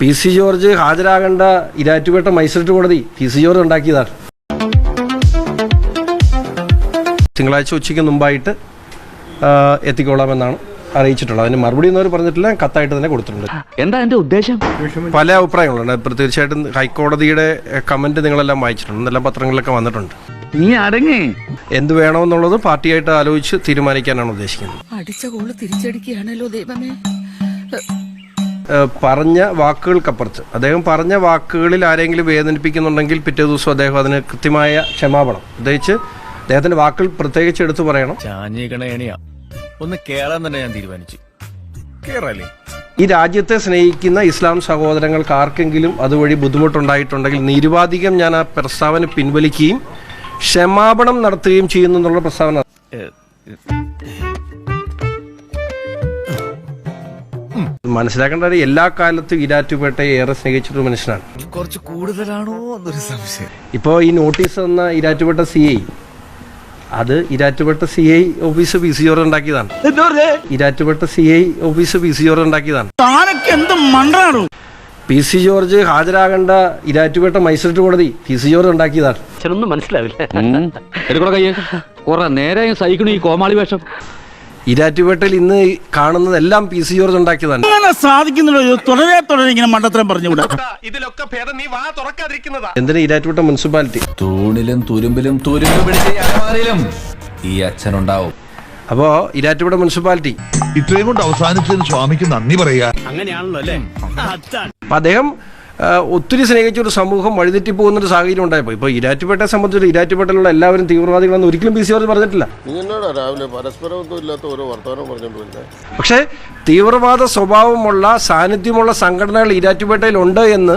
P C George ഹാജരാകേണ്ട Erattupetta magistrate കോടതി P C George ഉണ്ടാക്കിയതാണ് തിങ്കളാഴ്ച ഉച്ചയ്ക്ക് മുമ്പായിട്ട് എത്തിക്കോളാമെന്നാണ് അറിയിച്ചിട്ടുള്ളത്. അതിന് മറുപടി എന്നവർ അവർ പറഞ്ഞിട്ടില്ല. കത്തായിട്ട് തന്നെ കൊടുത്തിട്ടുണ്ട്. എന്താ എന്റെ ഉദ്ദേശം? പല അഭിപ്രായങ്ങളുണ്ട്. തീർച്ചയായിട്ടും ഹൈക്കോടതിയുടെ കമന്റ് നിങ്ങളെല്ലാം വായിച്ചിട്ടുണ്ട്. എല്ലാ പത്രങ്ങളിലൊക്കെ വന്നിട്ടുണ്ട്. നീ അടങ്ങേ. എന്ത് വേണമെന്നുള്ളത് പാർട്ടിയായിട്ട് ആലോചിച്ച് തീരുമാനിക്കാനാണ് ഉദ്ദേശിക്കുന്നത്. അടിച്ച കോൾ തിരിച്ചടിക്കുകയാണല്ലോ ദൈവമേ. പറഞ്ഞ വാക്കുകൾക്കപ്പുറത്ത്. അദ്ദേഹം പറഞ്ഞ വാക്കുകളിൽ ആരെങ്കിലും വേദനിപ്പിക്കുന്നുണ്ടെങ്കിൽ പിറ്റേ ദിവസം അദ്ദേഹം അതിന് കൃത്യമായ ക്ഷമാപണം. പ്രത്യേകിച്ച് അദ്ദേഹത്തിന്റെ വാക്കുകൾ പ്രത്യേകിച്ച് എടുത്തു പറയണം. ഒന്ന് കേറാൻ തന്നെ ഞാൻ തീരുമാനിച്ചു. കേറാലേ ഈ രാജ്യത്തെ സ്നേഹിക്കുന്ന ഇസ്ലാം സഹോദരങ്ങൾക്ക് ആർക്കെങ്കിലും അതുവഴി ബുദ്ധിമുട്ടുണ്ടായിട്ടുണ്ടെങ്കിൽ നിരുപാധികം ഞാൻ ആ പ്രസ്താവന പിൻവലിക്കുകയും ക്ഷമാപണം നടത്തുകയും ചെയ്യുന്നു എന്നുള്ള പ്രസ്താവന. മനസ്സിലാക്കേണ്ട എല്ലാ കാലത്തും ഇരാറ്റുപേട്ടയെ ഏറെ സ്നേഹിച്ചൊരു മനുഷ്യനാണ്. കുറച്ച് കൂടുതലാണോ എന്നൊരു സംശയം. ഇപ്പോൾ ഈ നോട്ടീസ് തന്ന ഇരാറ്റുപേട്ട സി ഐ അത് Erattupetta C I office P C George ഉണ്ടാക്കിയതാണ്. Erattupetta C I office P C George ഉണ്ടാക്കിയതാണ്. പി സി ജോർജ് ഹാജരാകേണ്ട ഇരാറ്റുപേട്ട മജിസ്ട്രേറ്റ് കോടതി പി സി ജോർജ് ഉണ്ടാക്കിയതാണ്. മനസ്സിലാവില്ല. കുറെ നേരെ സഹിക്കണു ഈ കോമാളി വേഷം. ഇരാറ്റുപേട്ടയിൽ ഇന്ന് കാണുന്നതെല്ലാം പി സി ജോർജ് ഉണ്ടാക്കിയതാണ്. അങ്ങനെ സാധിക്കുന്നുള്ളൂ ഇത് തുടരെ തുടരെ ഇങ്ങനെ മണ്ടത്തരം പറഞ്ഞുകൂടാ? എന്തിനാ ഇരാറ്റുപേട്ട മുനിസിപ്പാലിറ്റി? തൂണിലും തുരുമ്പിലും തുരുമ്പ് പിടിച്ച ഈ അലമാരയിലും ഈ അച്ഛനുണ്ടാവും. അപ്പോ ഇരാറ്റുപേട്ട മുനിസിപ്പാലിറ്റി. ഇത്രയും കൊണ്ട് അവസാനിച്ചതിന് സ്വാമിക്ക് നന്ദി പറയാ അങ്ങനെയാണല്ലോ അല്ലേ? അദ്ദേഹം ഒത്തിരി സ്നേഹിച്ച ഒരു സമൂഹം വഴിതെറ്റി പോകുന്ന ഒരു സാഹചര്യം ഉണ്ടായപ്പോൾ ഇപ്പോൾ ഇരാറ്റുപേട്ടയെ സംബന്ധിച്ച് ഇരാറ്റുപേട്ടയിലുള്ള എല്ലാവരും തീവ്രവാദികളെന്ന് ഒരിക്കലും പി സി ആർ പറഞ്ഞിട്ടില്ല. രാവിലെ പരസ്പരമൊന്നും ഇല്ലാത്ത ഓരോ വർത്തമാനം പക്ഷേ തീവ്രവാദ സ്വഭാവമുള്ള സാന്നിധ്യമുള്ള സംഘടനകൾ ഇരാറ്റുപേട്ടയിൽ ഉണ്ട് എന്ന്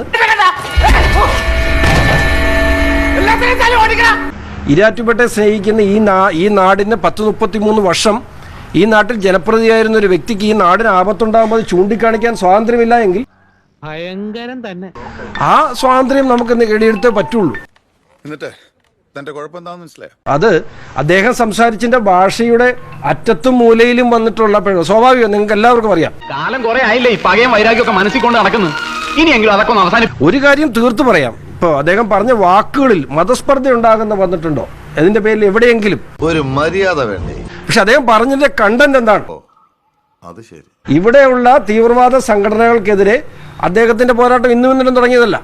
ഇരാറ്റുപേട്ടയെ സ്നേഹിക്കുന്ന ഈ നാ ഈ നാടിന് പത്ത് മുപ്പത്തി മൂന്ന് വർഷം ഈ നാട്ടിൽ ജനപ്രതിയായിരുന്ന ഒരു വ്യക്തിക്ക് ഈ നാടിന് ആപത്തുണ്ടാകുമ്പോൾ ചൂണ്ടിക്കാണിക്കാൻ സ്വാതന്ത്ര്യമില്ല എങ്കിൽ ഭയങ്കരം തന്നെ. ആ സ്വാതന്ത്ര്യം നമുക്ക് നേടിയെടുത്തേ പറ്റുള്ളൂ. എന്നിട്ട് തന്റെ മനസ്സിലായോ? അത് അദ്ദേഹം സംസാരിച്ചിന്റെ ഭാഷയുടെ അറ്റത്തും മൂലയിലും വന്നിട്ടുള്ള സ്വാഭാവികം നിങ്ങൾക്ക് എല്ലാവർക്കും അറിയാം. കാലം കുറെ ആയില്ലേ ഈ പകയും വൈരാഗ്യമൊക്കെ മനസ്സിൽ കൊണ്ട് നടക്കുന്നു. ഇനിയെങ്കിലും അതൊക്കെ ഒന്ന് അവസാനം ഒരു കാര്യം തീർത്തു പറയാം. ഇപ്പൊ അദ്ദേഹം പറഞ്ഞ വാക്കുകളിൽ മതസ്പർദ്ധ ഉണ്ടാകുന്ന വന്നിട്ടുണ്ടോ? അതിന്റെ പേരിൽ എവിടെയെങ്കിലും? ഒരു മര്യാദ വേണ്ടേ? പക്ഷെ അദ്ദേഹം പറഞ്ഞതിന്റെ കണ്ടന്റ് എന്താണ്? അത് ശരി. ഇവിടെയുള്ള തീവ്രവാദ സംഘടനകൾക്കെതിരെ അദ്ദേഹത്തിന്റെ പോരാട്ടം ഇന്നും ഇന്നലും തുടങ്ങിയതല്ല.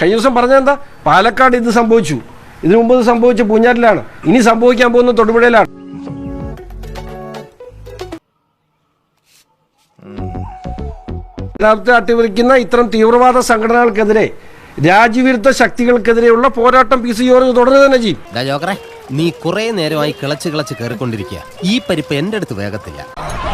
കഴിഞ്ഞ ദിവസം പറഞ്ഞതെന്താ പാലക്കാട് ഇത് സംഭവിച്ചു. ഇതിനു മുമ്പ് ഇത് സംഭവിച്ച പൂഞ്ഞാറ്റിലാണ്. ഇനി സംഭവിക്കാൻ പോകുന്ന തൊടുപുഴയിലാണ്. യഥാർത്ഥത്തെ അട്ടിമറിക്കുന്ന ഇത്തരം തീവ്രവാദ സംഘടനകൾക്കെതിരെ രാജ്യവിരുദ്ധ ശക്തികൾക്കെതിരെയുള്ള പോരാട്ടം പി സി ജോർജ് തുടരുക തന്നെ ചെയ്യും. നീ കുറെ നേരമായി കിളച്ച് കിളച്ച് കയറിക്കൊണ്ടിരിക്കുക ഈ പരിപ്പ് എന്റെ അടുത്ത് വേഗത്തില്ല.